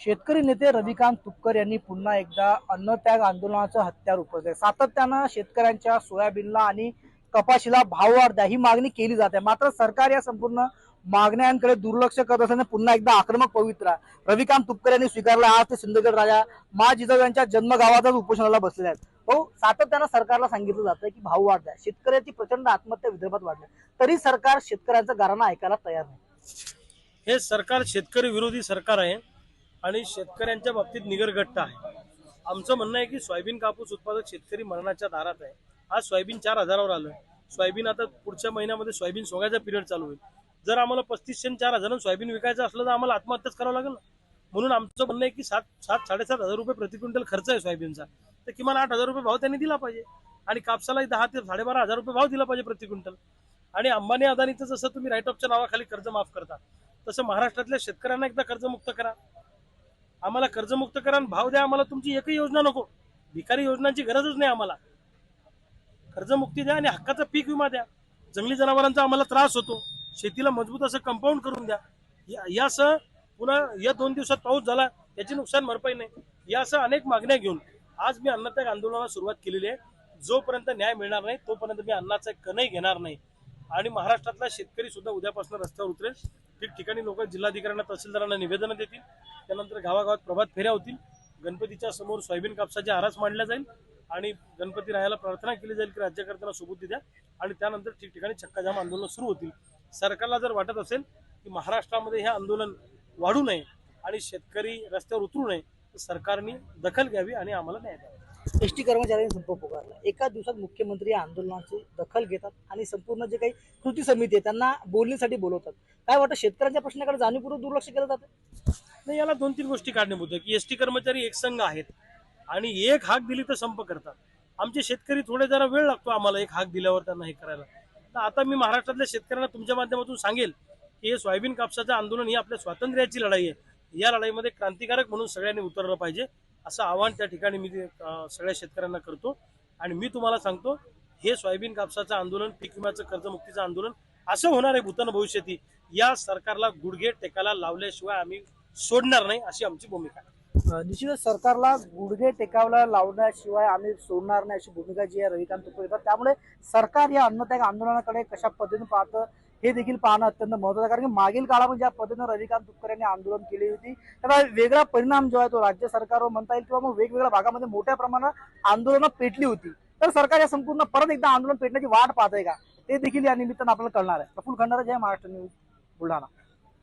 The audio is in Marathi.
शेतकरी नेते रविकांत तुपकर यांनी पुन्हा एकदा अन्नत्याग आंदोलनाचं हत्यार उपसलंय सातत्यानं शेतकऱ्यांच्या सोयाबीनला आणि कपाशीला भाव वाढ द्या ही मागणी केली जाते. मात्र सरकार या संपूर्ण मागण्यांकडे दुर्लक्ष करत असल्याने पुन्हा एकदा आक्रमक पवित्रा. रविकांत तुपकर यांनी स्वीकारला आज ते सिंदखेड राजा मा जिजाऊ यांच्या जन्मगावातच उपोषणाला बसलेले आहेत. हो सातत्यानं सरकारला सांगितलं जातं की भाव वाढ द्या शेतकऱ्याची प्रचंड आत्महत्या विदर्भात वाढल्या तरी सरकार शेतकऱ्यांचं गाराणं ऐकायला तयार नाही. हे सरकार शेतकरी विरोधी सरकार आहे. आणि शेतकऱ्यांच्या बाबतीत निगरगट्ट आहे. आमचं म्हणणं आहे की सोयाबीन कापूस उत्पादक शेतकरी मरणाच्या दारात आहे. आज सोयाबीन चार हजारावर आलं. सोयाबीन आता पुढच्या महिन्यामध्ये सोयाबीन सोगायचा पिरियड चालू होईल. जर आम्हाला पस्तीसशे चार हजारांना सोयाबीन विकायचं असलं तर आम्हाला आत्महत्याच करावं लागेल ना? म्हणून आमचं म्हणणं आहे की सात सात साडेसात हजार रुपये प्रति क्विंटल खर्च आहे सोयाबीनचा. तर किमान आठ हजार रुपये भाव त्यांनी दिला पाहिजे. आणि कापसालाही दहा ते साडेबारा हजार रुपये भाव दिला पाहिजे प्रति क्विंटल. आणि अंबानी अदानीचं जसं तुम्ही राईट ऑफच्या नावाखाली कर्ज माफ करता तसं महाराष्ट्रातल्या शेतकऱ्यांना एकदा कर्जमुक्त करा. आम्हाला कर्जमुक्त करा भाव द्या. आम्हाला तुमची एकही योजना नको. भिकारी योजनांची गरजच नाही आम्हाला. कर्जमुक्ती द्या आणि हक्काचा पीक विमा द्या. जंगली जनावरांचा आम्हाला त्रास होतो. शेतीला मजबूत असं कंपाऊंड करून द्या. यासह पुन्हा या दोन दिवसात पाऊस झाला याची नुकसान भरपाई नाही. यासह अनेक मागण्या घेऊन आज मी अन्नत्याग आंदोलनाला सुरुवात केलेली आहे. जोपर्यंत न्याय मिळणार नाही तोपर्यंत मी अन्नाचा कणही घेणार नाही. आणि महाराष्ट्रातला शेतकरी सुद्धा उद्यापासून रस्त्यावर उतरेल. ठिकठिकाणी लोक जिल्हाधिकाऱ्यांना तहसीलदारांना निवेदनं देतील. त्यानंतर गावागावात प्रभात फेऱ्या होतील. गणपतीच्या समोर सोयाबीन कापसाचे आरास मांडल्या जाईल आणि गणपती रायाला प्रार्थना केली जाईल की राज्यकर्त्यांना सुबुद्धी द्या आणि त्यानंतर ठिकठिकाणी चक्काजाम आंदोलन सुरू होतील. सरकारला जर वाटत असेल की महाराष्ट्रामध्ये हे आंदोलन वाढू नये आणि शेतकरी रस्त्यावर उतरू नये तर सरकारने दखल घ्यावी आणि आम्हाला न्याय द्यावा. एस टी कर्मचाऱ्यांनी संप पुकारला एका दिवसात मुख्यमंत्री या आंदोलनाची दखल घेतात आणि संपूर्ण जे काही कृती समिती आहे त्यांना बोलण्यासाठी बोलवतात. काय वाटतं शेतकऱ्यांच्या प्रश्नाकडे जाणीवपूर्वक दुर्लक्ष केलं जातं? नाही याला दोन तीन गोष्टी कारणीभूत आहे की एस टी कर्मचारी एक संघ आहेत आणि एक हाक दिली तर संप करतात. आमचे शेतकरी थोडे जरा वेळ लागतो आम्हाला एक हाक दिल्यावर त्यांना हे करायला. तर आता मी महाराष्ट्रातल्या शेतकऱ्यांना तुमच्या माध्यमातून सांगेल की हे सोयाबीन कापसाचं आंदोलन ही आपल्या स्वातंत्र्याची लढाई आहे. या लढाईमध्ये क्रांतिकारक म्हणून सगळ्यांनी उतरलं पाहिजे. असं आव्हान त्या ठिकाणी मी ते, सगळ्या शेतकऱ्यांना करतो. आणि मी तुम्हाला सांगतो हे सोयाबीन कापसाचं आंदोलन पीक विम्याचं कर्जमुक्तीचं आंदोलन असं होणार आहे भूतान भविष्यती. या सरकारला गुडघे टेकायला लावल्याशिवाय आम्ही सोडणार नाही अशी आमची भूमिका आहे. निश्चितच सरकारला गुडघे टेकावला लावण्याशिवाय आम्ही सोडणार नाही अशी भूमिका जी आहे रविकांत त्यामुळे सरकार या अन्नत्याग आंदोलनाकडे कशा पद्धतीने पाहतं हे देखील पाहणं अत्यंत महत्वाचं आहे. कारण की मागील काळामध्ये ज्या पद्धतीनं रविकांत तुपकर यांनी आंदोलन केली होती त्याचा वेगळा परिणाम जो आहे तो राज्य सरकारवर म्हणता येईल किंवा मग वेगवेगळ्या भागामध्ये मोठ्या प्रमाणात आंदोलनं पेटली होती. तर सरकार या संपूर्ण परत एकदा आंदोलन पेटण्याची वाट पाहत आहे का? ते देखील या निमित्तानं आपल्याला कळणार आहे. प्रफुल खंडारा जय महाराष्ट्र न्यूज बुलढाणा.